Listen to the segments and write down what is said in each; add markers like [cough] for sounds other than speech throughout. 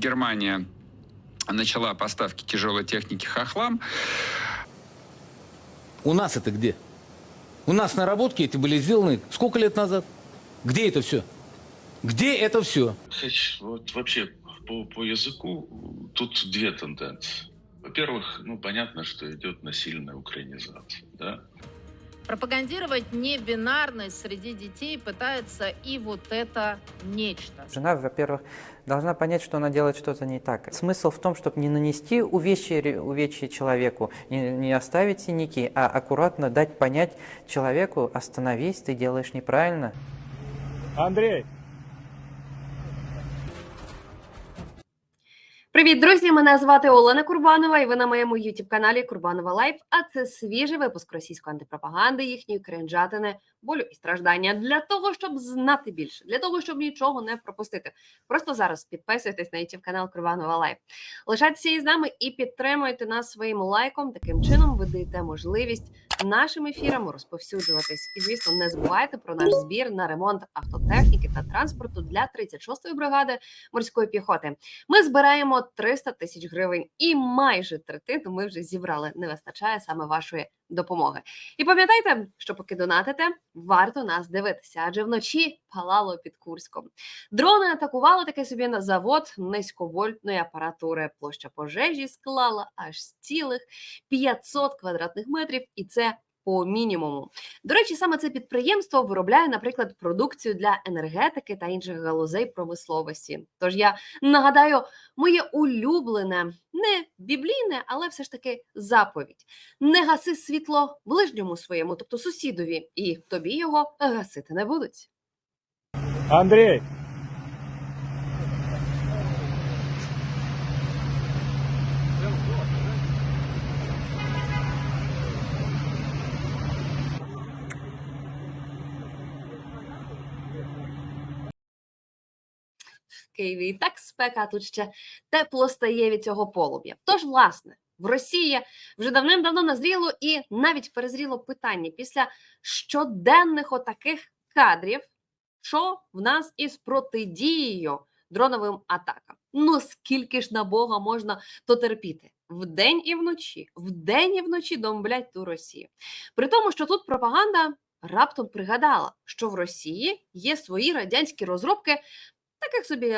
Германия начала поставки тяжелой техники «Хохлам». У нас это где? У нас наработки эти были сделаны сколько лет назад? Где это все? Где это все? Вот вообще по, по языку тут две тенденции. Во-первых, ну понятно, что идет насильная украинизация, да. Пропагандировать небинарность среди детей пытается и вот это нечто. Жена, во-первых, должна понять, что она делает что-то не так. Смысл в том, чтобы не нанести увечья, ре- увечья человеку, не, не оставить синяки, а аккуратно дать понять человеку, остановись, ты делаешь неправильно. Андрей, Привіт, друзі! Мене звати Олена Курбанова, і ви на моєму youtube каналі Курбанова Лайф. А це свіжий випуск російської антипропаганди, їхньої кринжатини, болю і страждання для того, щоб знати більше, для того, щоб нічого не пропустити. Просто зараз підписуйтесь на youtube канал Курбанова Лайф. Лишайтеся із нами і підтримуйте нас своїм лайком. Таким чином ви даєте можливість нашим ефірам розповсюджуватись. І звісно, не забувайте про наш збір на ремонт автотехніки та транспорту для 36-ї бригади морської піхоти. Ми збираємо 300 тисяч гривень, і майже третину ми вже зібрали. Не вистачає саме вашої допомоги. І пам'ятайте, що поки донатите, варто нас дивитися, адже вночі палало під Курськом. Дрони атакували таке собі на завод низьковольтної апаратури. Площа пожежі склала аж цілих 500 квадратних метрів, і це по мінімуму. До речі, саме це підприємство виробляє, наприклад, продукцію для енергетики та інших галузей промисловості. Тож я нагадаю, моє улюблене, не біблійне, але все ж таки заповідь: не гаси світло ближньому своєму, тобто сусідові, і тобі його гасити не будуть. Андрей, Києві і так спека, тут ще тепло стає від цього полум'я. Тож, власне, в Росії вже давним-давно назріло і навіть перезріло питання після щоденних отаких кадрів, що в нас із протидією дроновим атакам. Ну скільки ж на Бога можна то терпіти? Вдень і вночі, вдень і вночі домблять ту Росію. При тому, що тут пропаганда раптом пригадала, що в Росії є свої радянські розробки таких собі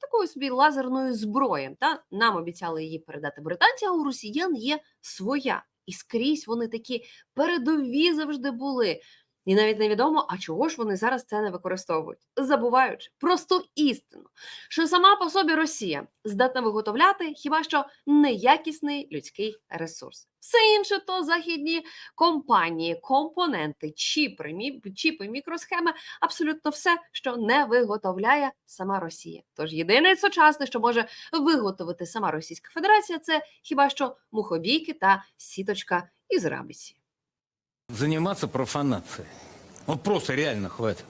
такою собі лазерної зброї. Та нам обіцяли її передати британці, а у росіян є своя. І скрізь вони такі передові завжди були. І навіть невідомо, а чого ж вони зараз це не використовують, забуваючи просту істину, що сама по собі Росія здатна виготовляти хіба що неякісний людський ресурс. Все інше то західні компанії, компоненти, чіпи, чіпи, мікросхеми абсолютно все, що не виготовляє сама Росія. Тож єдине сучасне, що може виготовити сама Російська Федерація, це хіба що мухобійки та сіточка із рабиці. Заниматься профанацией. Вот просто реально хватит.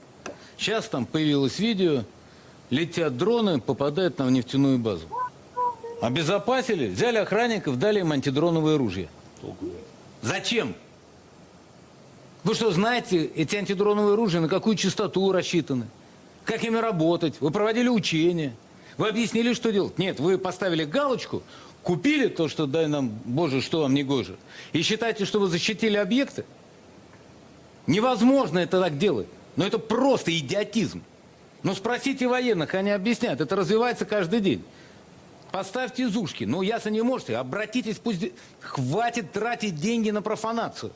Сейчас там появилось видео, летят дроны, попадают на нефтяную базу. Обезопасили, взяли охранников, дали им антидроновые ружья. Зачем? Вы что, знаете, эти антидроновые ружья на какую частоту рассчитаны? Как ими работать? Вы проводили учения? Вы объяснили, что делать? Нет, вы поставили галочку, купили то, что дай нам, Боже, что вам не гоже, и считаете, что вы защитили объекты? Невозможно это так делать. Но это просто идиотизм. Но спросите военных, они объяснят. Это развивается каждый день. Поставьте зушки. Ну, ясно не можете. Обратитесь, пусть... Хватит тратить деньги на профанацию.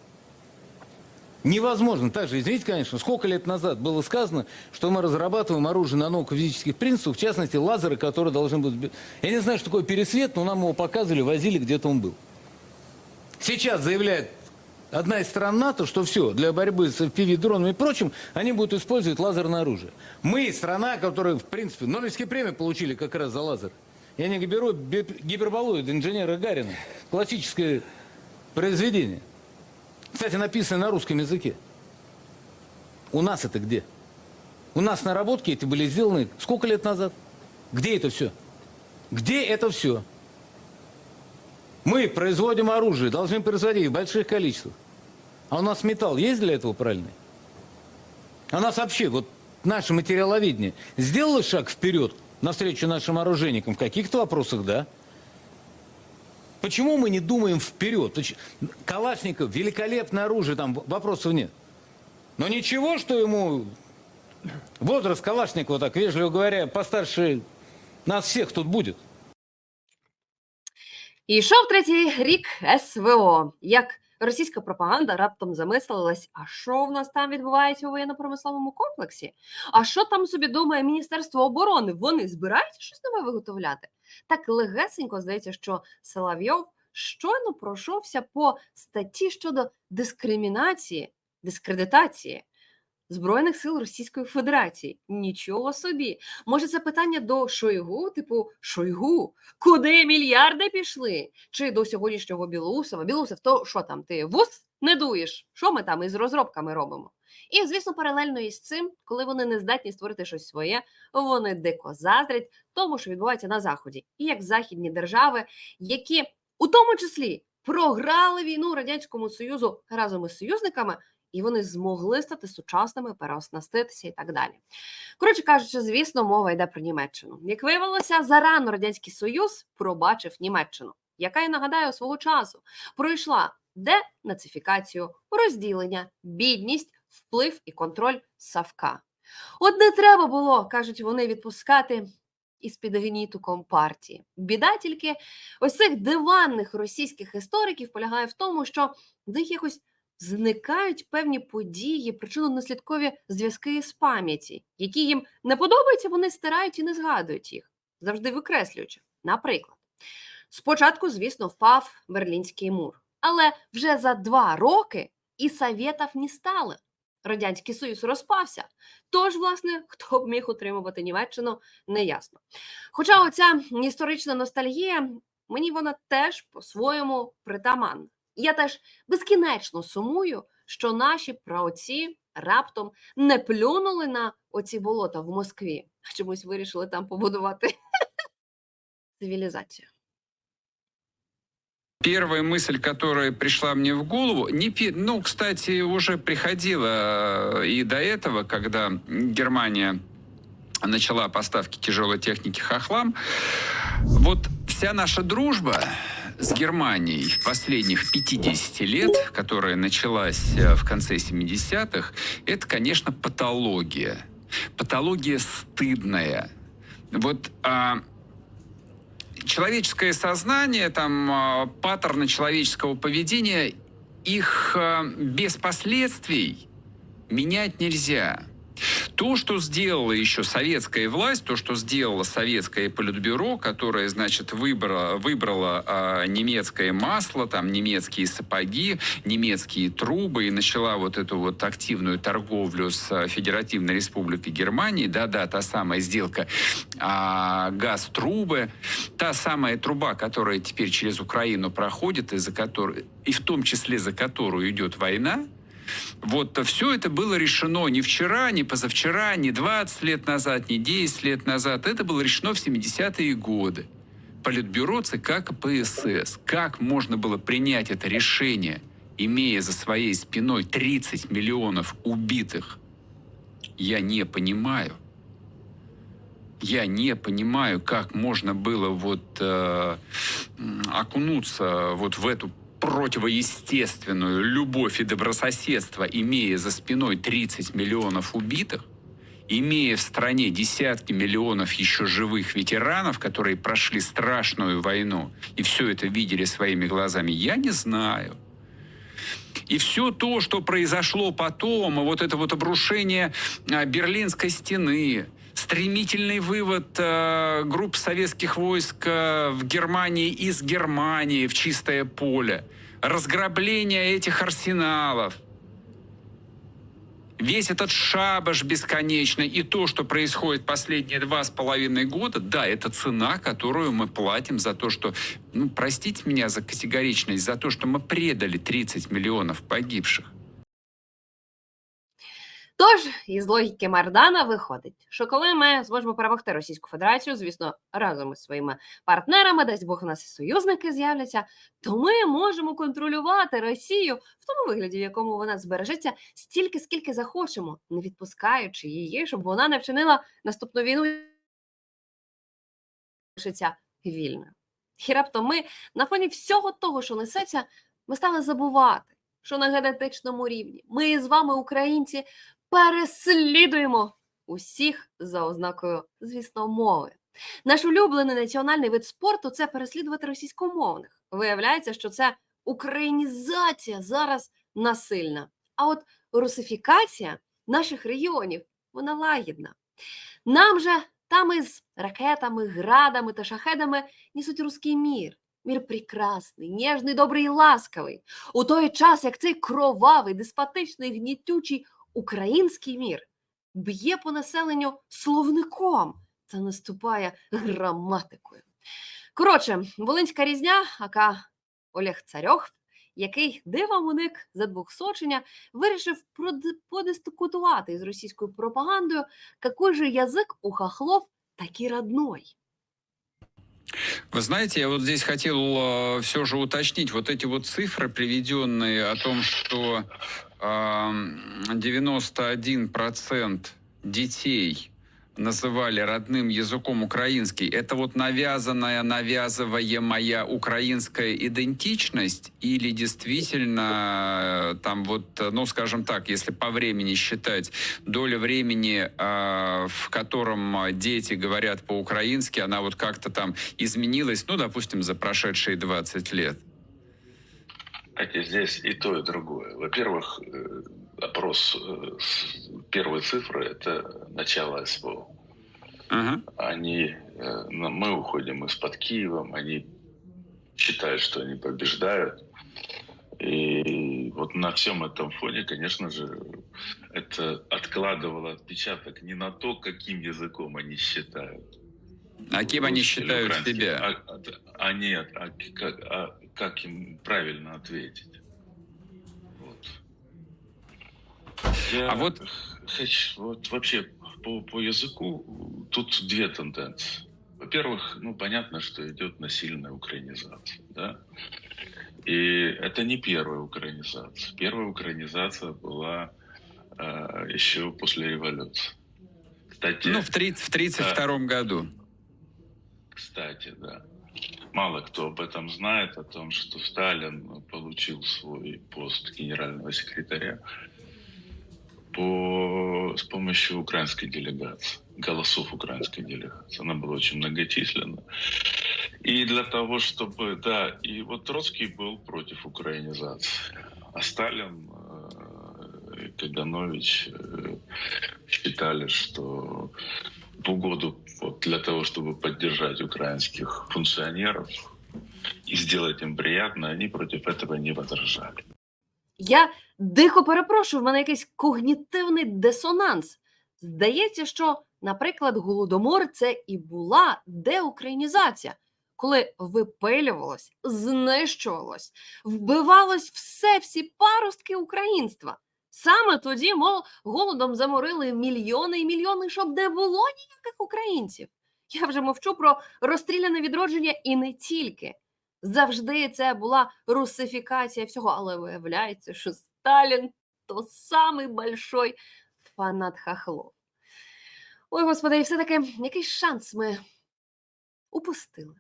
Невозможно. Также, извините, конечно, сколько лет назад было сказано, что мы разрабатываем оружие на науково-физических принципах, в частности, лазеры, которые должны быть... Я не знаю, что такое пересвет, но нам его показывали, возили, где-то он был. Сейчас заявляет одна из стран НАТО, что все, для борьбы с FPV-дронами и прочим, они будут использовать лазерное оружие. Мы страна, которая, в принципе, Нобелевские премии получили как раз за лазер. Я не беру гиперболоид инженера Гарина. Классическое произведение. Кстати, написано на русском языке. У нас это где? У нас наработки эти были сделаны сколько лет назад? Где это все? Где это все? Мы производим оружие, должны производить в больших количествах. А у нас металл есть для этого правильный? А нас вообще, вот наше материаловедение сделало шаг вперед навстречу нашим оружейникам? В каких-то вопросах, да. Почему мы не думаем вперед? Калашников, великолепное оружие, там вопросов нет. Но ничего, что ему возраст Калашникова, так вежливо говоря, постарше нас всех тут будет. І йшов третій рік СВО. Як російська пропаганда раптом замислилась, а що в нас там відбувається у воєнно-промисловому комплексі? А що там собі думає Міністерство оборони? Вони збираються щось нове виготовляти? Так легесенько здається, що Соловйов щойно пройшовся по статті щодо дискримінації, дискредитації Збройних сил Російської Федерації. Нічого собі. Може, це питання до Шойгу, типу Шойгу, куди мільярди пішли? Чи до сьогоднішнього Білоусова? Білоусов, то що там, ти вуз не дуєш? Що ми там із розробками робимо? І, звісно, паралельно із цим, коли вони не здатні створити щось своє, вони дико заздрять тому, що відбувається на Заході. І як західні держави, які у тому числі програли війну Радянському Союзу разом із союзниками, і вони змогли стати сучасними, переоснаститися і так далі. Коротше кажучи, звісно, мова йде про Німеччину. Як виявилося, зарано Радянський Союз пробачив Німеччину, яка, я нагадаю, свого часу пройшла денацифікацію, розділення, бідність, вплив і контроль Савка. От не треба було, кажуть вони, відпускати із-під гніту компартії. Біда тільки ось цих диванних російських істориків полягає в тому, що в них якось зникають певні події, причинно-наслідкові зв'язки із пам'яті, які їм не подобаються, вони стирають і не згадують їх, завжди викреслюючи. Наприклад, спочатку, звісно, впав Берлінський мур, але вже за два роки і Совєтів не стало. Радянський Союз розпався. Тож, власне, хто б міг утримувати Німеччину, неясно. Хоча оця історична ностальгія, мені вона теж по-своєму притаманна. Я теж безкінечно сумую, що наші праотці раптом не плюнули на оці болота в Москві, а чомусь вирішили там побудувати [laughs] цивілізацію. Первая мысль, которая пришла мне в голову, не, пе- ну, кстати, уже приходила э, и до этого, когда Германия начала поставки тяжелой техники хохлам. Вот вся наша дружба с Германией последних 50 лет, которая началась э, в конце 70-х, это, конечно, патология. Патология стыдная. Вот а, человеческое сознание, там, а, паттерны человеческого поведения, их а, без последствий менять нельзя. То, что сделала еще советская власть, то, что сделала советское политбюро, которое, значит, выбрало, выбрало а, немецкое масло, там, немецкие сапоги, немецкие трубы и начала вот эту вот активную торговлю с а, Федеративной Республикой Германии, да-да, та самая сделка а, газ-трубы, та самая труба, которая теперь через Украину проходит, и, за которой, и в том числе за которую идет война, вот все это было решено не вчера, не позавчера, не 20 лет назад, не 10 лет назад. Это было решено в 70-е годы. Политбюро ЦК КПСС. Как можно было принять это решение, имея за своей спиной 30 миллионов убитых? Я не понимаю. Я не понимаю, как можно было вот э, окунуться вот в эту противоестественную любовь и добрососедство, имея за спиной 30 миллионов убитых, имея в стране десятки миллионов еще живых ветеранов, которые прошли страшную войну и все это видели своими глазами, я не знаю. И все то, что произошло потом, и вот это вот обрушение а, Берлинской стены, стремительный вывод э, групп советских войск э, в Германии из Германии в чистое поле, разграбление этих арсеналов, весь этот шабаш бесконечный и то, что происходит последние два с половиной года, да, это цена, которую мы платим за то, что, ну, простите меня за категоричность, за то, что мы предали 30 миллионов погибших. Тож, із логіки Мардана виходить, що коли ми зможемо перемогти Російську Федерацію, звісно, разом із своїми партнерами, дасть Бог у нас і союзники з'являться, то ми можемо контролювати Росію в тому вигляді, в якому вона збережеться стільки, скільки захочемо, не відпускаючи її, щоб вона не вчинила наступну війну залишиться вільною. І раптом ми на фоні всього того, що несеться, ми стали забувати, що на генетичному рівні ми з вами, українці, переслідуємо усіх за ознакою, звісно, мови. Наш улюблений національний вид спорту це переслідувати російськомовних. Виявляється, що це українізація зараз насильна. А от русифікація наших регіонів вона лагідна. Нам же там із ракетами, градами та шахедами несуть руський мір. Мір прекрасний, ніжний, добрий і ласкавий. У той час, як цей кровавий, деспотичний, гнітючий український мір б'є по населенню словником та наступає граматикою. Коротше, Волинська різня, ака Олег Царьох, який дивом уник за двохсочення, вирішив проди- подискутувати із російською пропагандою, какой же язик у хохлов такий родной. Вы знаете, я вот здесь хотел все же уточнить вот эти вот цифры, приведенные о том, что эм, 91% детей называли родным языком украинский. Это вот навязанная, навязываемая украинская идентичность или действительно э, там вот, э, ну скажем так, если по времени считать, доля времени, э, в котором э, дети говорят по-украински, она вот как-то там изменилась, ну, допустим, за прошедшие 20 лет? Знаете, здесь и то, и другое. Во-первых, э, опрос э, первой цифры – это начало СВО. Ага. Они, э, ну, мы уходим из-под Киева, они считают, что они побеждают. И вот на всем этом фоне, конечно же, это откладывало отпечаток не на то, каким языком они считают. А кем они считают себя? А, а- а нет, а а как им правильно ответить? Вот. Я А вот- хочу, вот вообще по, по языку тут две тенденции. Во-первых, ну понятно, что идет насильная украинизация, да. И это не первая украинизация. Первая украинизация была э, еще после революции. Кстати, Ну, в 1932 году. кстати, да. Мало кто об этом знает, о том, что Сталин получил свой пост генерального секретаря по, с помощью украинской делегации, голосов украинской делегации. Она была очень многочисленна. И для того, чтобы, да, и вот Троцкий был против украинизации, а Сталин э, и Каганович э, считали, что угоду вот для того, чтобы поддержать украинских функционеров и сделать им приятно, они против этого не возражали. Я дико перепрошую, в мене якийсь когнітивний дисонанс. Здається, що, наприклад, голодомор це і була деукраїнізація, коли випилювалось, знищувалось, вбивалось все, всі паростки українства. Саме тоді, мов, голодом заморили мільйони і мільйони, щоб не було ніяких українців. Я вже мовчу про розстріляне відродження і не тільки. Завжди це була русифікація всього, але виявляється, що Сталін то самий большой фанат хахлов. Ой, господи, і все-таки якийсь шанс ми упустили.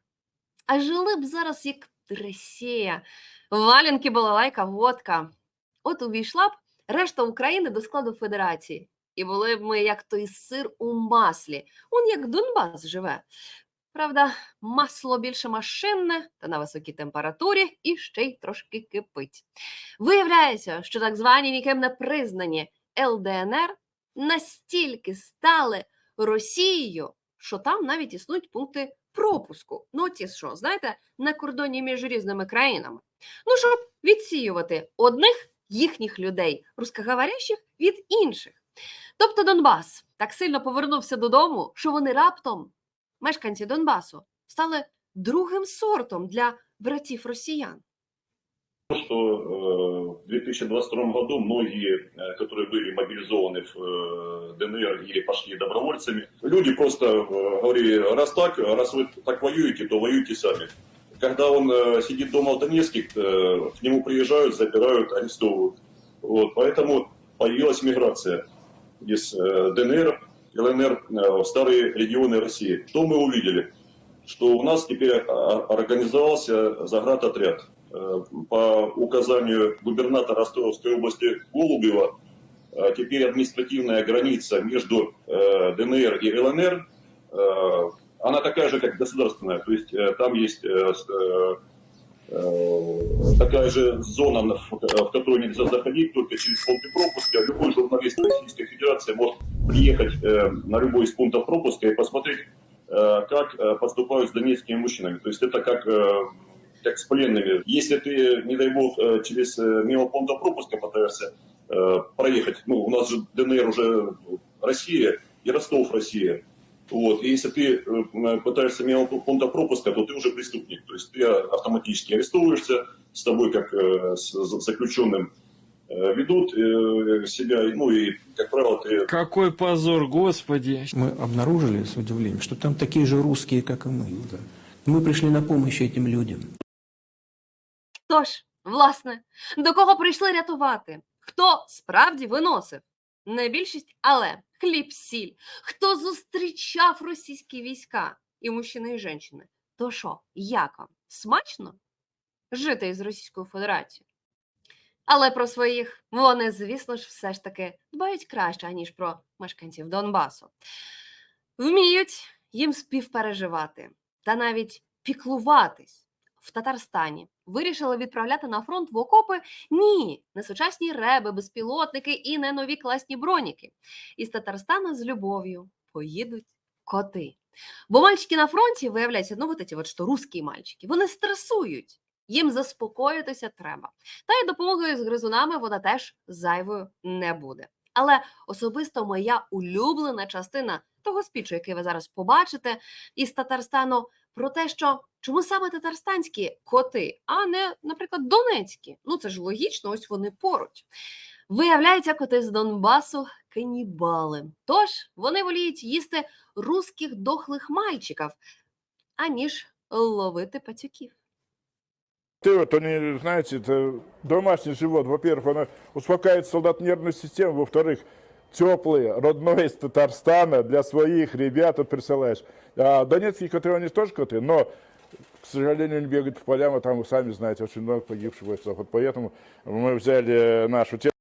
А жили б зараз як Росія, валянки, балалайка, водка. От увійшла б решта України до складу федерації. І були б ми як той сир у маслі. Он як Донбас живе. Правда, масло більше машинне та на високій температурі і ще й трошки кипить. Виявляється, що так звані ніким не признані ЛДНР настільки стали Росією, що там навіть існують пункти пропуску. Ну, ті що, знаєте, на кордоні між різними країнами. Ну, щоб відсіювати одних їхніх людей, рускоговорящих, від інших. Тобто Донбас так сильно повернувся додому, що вони раптом мешканці Донбасу стали другим сортом для братів росіян. что э, в 2022 году многие, э, которые были мобилизованы в э, ДНР или пошли добровольцами, люди просто э, говорили, раз так, раз вы так воюете, то воюйте сами. Когда он э, сидит дома в Донецке, э, к нему приезжают, забирают, арестовывают. Вот, поэтому появилась миграция из э, ДНР, ЛНР в старые регионы России. Что мы увидели? что у нас теперь а, организовался заградотряд. По указанию губернатора Ростовской области Голубева, теперь административная граница между ДНР и ЛНР, она такая же, как государственная. То есть э, там есть э, э, такая же зона, в которую нельзя заходить только через пункты пропуска. Любой журналист Российской Федерации может приехать на любой из пунктов пропуска и посмотреть, как поступают с донецкими мужчинами. То есть это как, как с пленными. Если ты, не дай бог, через мимо пункта пропуска пытаешься проехать, ну, у нас же ДНР уже Россия и Ростов Россия. Вот. И если ты э, пытаешься мимо пункта пропуска, то ты уже преступник. То есть ты автоматически арестовываешься, с тобой как э, с заключенным э, ведут себя, ну и, как правило, ты Какой позор, господи. Мы обнаружили с удивлением, что там такие же русские, как и мы. Мы пришли на помощь этим людям. Тож, власне, до кого прийшли рятувати? Хто справді виносив? Не більшість, але хліб, сіль. Хто зустрічав російські війська? І мужчини, і жінки. То що, як вам? Смачно? Жити із Російською Федерацією? Але про своїх вони, звісно ж, все ж таки дбають краще, аніж про мешканців Донбасу. Вміють їм співпереживати та навіть піклуватись в Татарстані. Вирішили відправляти на фронт в окопи ні, не сучасні реби, безпілотники і не нові класні броніки. Із Татарстана з любов'ю поїдуть коти. Бо мальчики на фронті, виявляється, ну вот эти от що русські мальчики, вони стресують. Їм заспокоїтися треба. Та й допомогою з гризунами вона теж зайвою не буде. Але особисто моя улюблена частина того спічу, який ви зараз побачите, із Татарстану про те, що чому саме татарстанські коти, а не, наприклад, донецькі. Ну це ж логічно, ось вони поруч. Виявляється, коти з Донбасу канібали. Тож вони воліють їсти русських дохлих мальчиків, аніж ловити пацюків. Ты вот, они, знаете, это домашний живот. Во-первых, он успокаивает солдат нервную систему. Во-вторых, теплый, родной из Татарстана для своих ребят вот присылаешь. А донецкие коты, они тоже коты, но, к сожалению, они бегают по полям, а там, вы сами знаете, очень много погибших бойцов. Вот поэтому мы взяли нашу технику.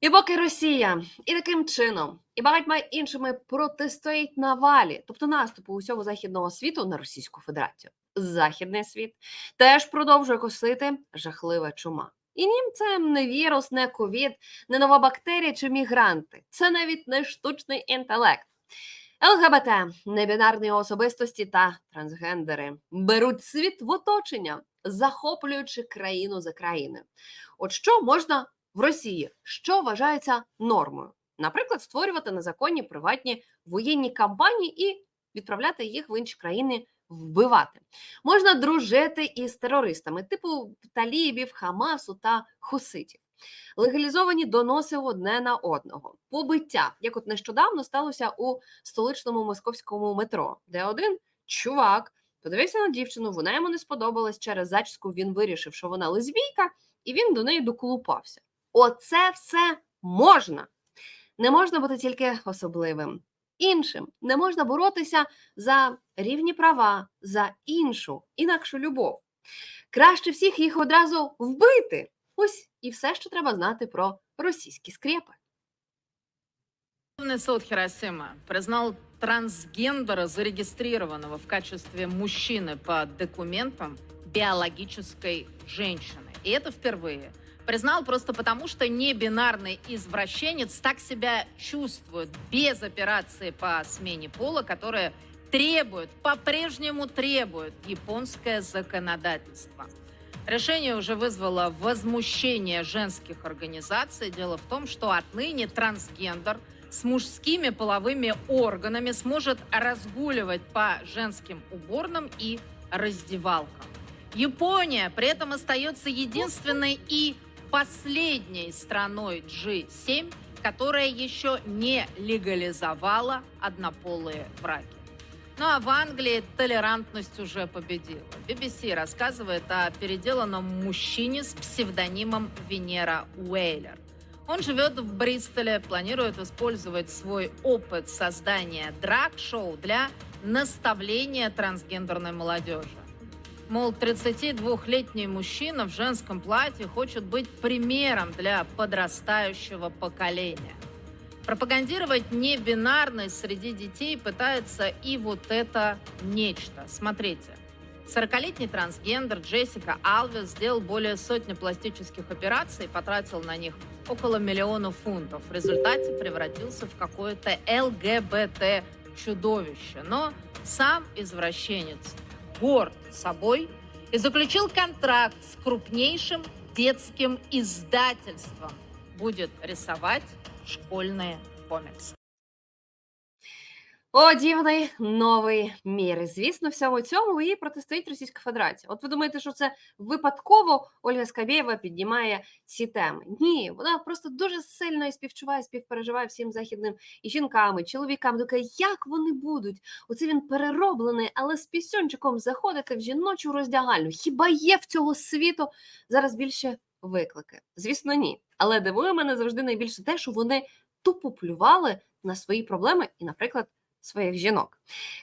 І поки Росія і таким чином, і багатьма іншими протистоїть навалі, тобто наступу усього західного світу на Російську Федерацію, західний світ теж продовжує косити жахлива чума. І нім не вірус, не ковід, не нова бактерія чи мігранти. Це навіть не штучний інтелект. ЛГБТ, небінарні особистості та трансгендери беруть світ в оточення, захоплюючи країну за країною. От що можна в Росії, що вважається нормою? Наприклад, створювати незаконні приватні воєнні кампанії і відправляти їх в інші країни вбивати. Можна дружити із терористами, типу талібів, Хамасу та Хуситів. Легалізовані доноси одне на одного, побиття, як от нещодавно сталося у столичному московському метро, де один чувак подивився на дівчину, вона йому не сподобалась через зачіску. Він вирішив, що вона лесбійка, і він до неї доколупався. Оце все можна. Не можна бути тільки особливим Іншим не можна боротися за рівні права, за іншу, інакшу любов. Краще всіх їх одразу вбити. Ось і все, що треба знати про російські скрепи. Верховный суд Хиросима признал трансгендера, зарегистрированного в качестве мужчины по документам биологической женщины. И это впервые. Признал просто потому, что небинарный извращенец так себя чувствует без операции по смене пола, которая требует, по-прежнему требует японское законодательство. Решение уже вызвало возмущение женских организаций. Дело в том, что отныне трансгендер с мужскими половыми органами сможет разгуливать по женским уборным и раздевалкам. Япония при этом остается единственной и последней страной G7, которая еще не легализовала однополые браки. Ну а в Англии толерантность уже победила. BBC рассказывает о переделанном мужчине с псевдонимом Венера Уэйлер. Он живет в Бристоле, планирует использовать свой опыт создания драг-шоу для наставления трансгендерной молодежи. Мол, 32-летний мужчина в женском платье хочет быть примером для подрастающего поколения. Пропагандировать небинарность среди детей пытается и вот это нечто. Смотрите. 40-летний трансгендер Джессика Алвес сделал более сотни пластических операций и потратил на них около миллиона фунтов. В результате превратился в какое-то ЛГБТ-чудовище. Но сам извращенец горд собой и заключил контракт с крупнейшим детским издательством. Будет рисовать школьные комиксы. О, дивний новий мір. Звісно, всьому цьому і протистоїть Російська Федерація. От ви думаєте, що це випадково Ольга Скабєєва піднімає ці теми? Ні, вона просто дуже сильно і співчуває, співпереживає всім західним і жінкам, і чоловікам. Думає, як вони будуть? Оце він перероблений, але з пісюнчиком заходити в жіночу роздягальню. Хіба є в цього світу зараз більше виклики? Звісно, ні. Але дивує мене завжди найбільше те, що вони тупо плювали на свої проблеми і, наприклад, своїх жінок.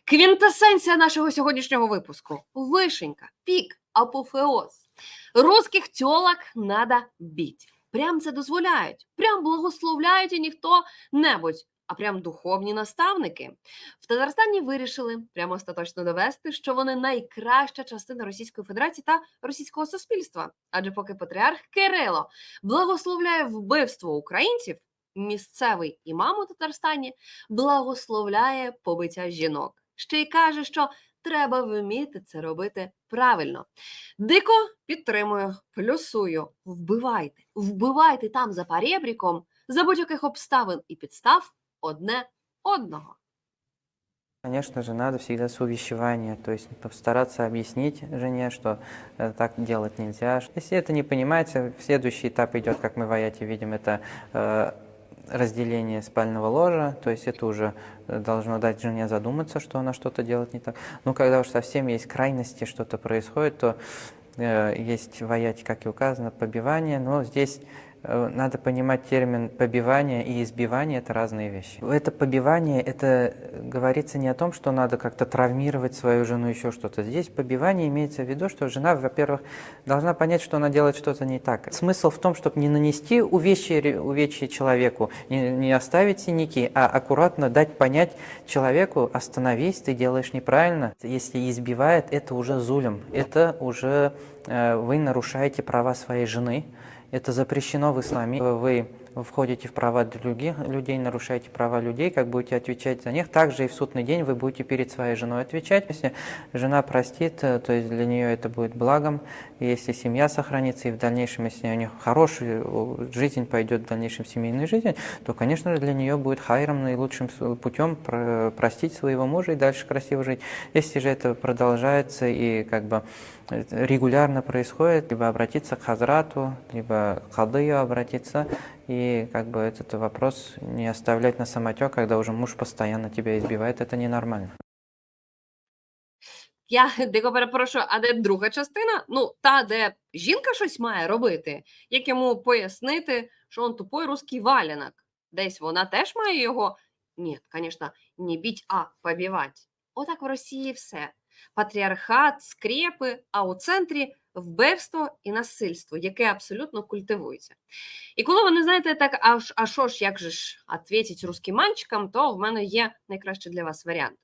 Квінтесенція нашого сьогоднішнього випуску. Вишенька, пік, апофеоз. Русських тьолок надо бить. Прям це дозволяють, прям благословляють і ніхто небудь, а прям духовні наставники. В Татарстані вирішили прямо остаточно довести, що вони найкраща частина Російської Федерації та російського суспільства. Адже поки патріарх Кирило благословляє вбивство українців, місцевий імам у Татарстані благословляє побиття жінок. Ще й каже, що треба вміти це робити правильно. Дико підтримую, плюсую. Вбивайте, вбивайте там за парєбріком, за будь-яких обставин і підстав одне одного. Конечно же, надо всегда с увещевания, то есть постараться объяснить жене, что э, так делать нельзя. Если это не понимается, следующий этап идет, как мы в Аяте видим, это э, разделение спального ложа, то есть это уже э, должно дать жене задуматься, что она что-то делает не так. Но когда уж совсем есть крайности, что-то происходит, то э, есть в как и указано, побивание, но здесь надо понимать термин побивание и избивание – это разные вещи. Это побивание, это э, говорится не о том, что надо как-то травмировать свою жену, еще что-то. Здесь побивание имеется в виду, что жена, во-первых, должна понять, что она делает что-то не так. Смысл в том, чтобы не нанести увечье, увечье человеку, не, не оставить синяки, а аккуратно дать понять человеку, остановись, ты делаешь неправильно. Если избивает, это уже зулем, это уже э, вы нарушаете права своей жены, это запрещено в исламе. Вы входите в права других людей, нарушаете права людей, как будете отвечать за них. Также и в судный день вы будете перед своей женой отвечать. Если жена простит, э, то есть для нее это будет благом. Если семья сохранится, и в дальнейшем, если у них хорошая жизнь пойдет в дальнейшем семейную жизнь, то, конечно же, для нее будет хайром наилучшим путем про- простить своего мужа и дальше красиво жить. Если же это продолжается и как бы регулярно происходит, либо обратиться к Хазрату, либо к Хадыю обратиться, и как бы этот вопрос не оставлять на самотек, когда уже муж постоянно тебя избивает, это ненормально. Я дико перепрошую, а де друга частина? Ну, та, де жінка щось має робити, як йому пояснити, що він тупой русський валенок. Десь вона теж має його. Ні, звісно, не біть, а побівати. Отак в Росії все. Патріархат, скрепи, а у центрі вбивство і насильство, яке абсолютно культивується. І коли ви не знаєте так, а а що ж, як же ж відповідати русським мальчикам, то в мене є найкращий для вас варіант.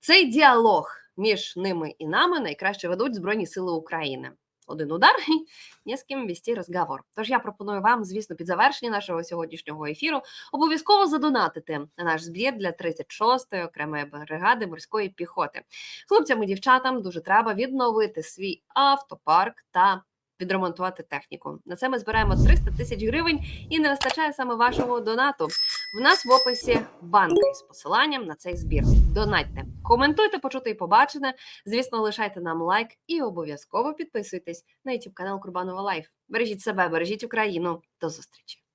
Цей діалог між ними і нами найкраще ведуть Збройні Сили України. Один удар [laughs] і ні з ким вести розговор. Тож я пропоную вам, звісно, під завершення нашого сьогоднішнього ефіру обов'язково задонатити на наш збір для 36-ї окремої бригади морської піхоти. Хлопцям і дівчатам дуже треба відновити свій автопарк та відремонтувати техніку. На це ми збираємо 300 тисяч гривень і не вистачає саме вашого донату. В нас в описі банки з посиланням на цей збір. Донатьте, коментуйте, почути і побачене. Звісно, лишайте нам лайк і обов'язково підписуйтесь на YouTube канал Курбанова Лайф. Бережіть себе, бережіть Україну. До зустрічі!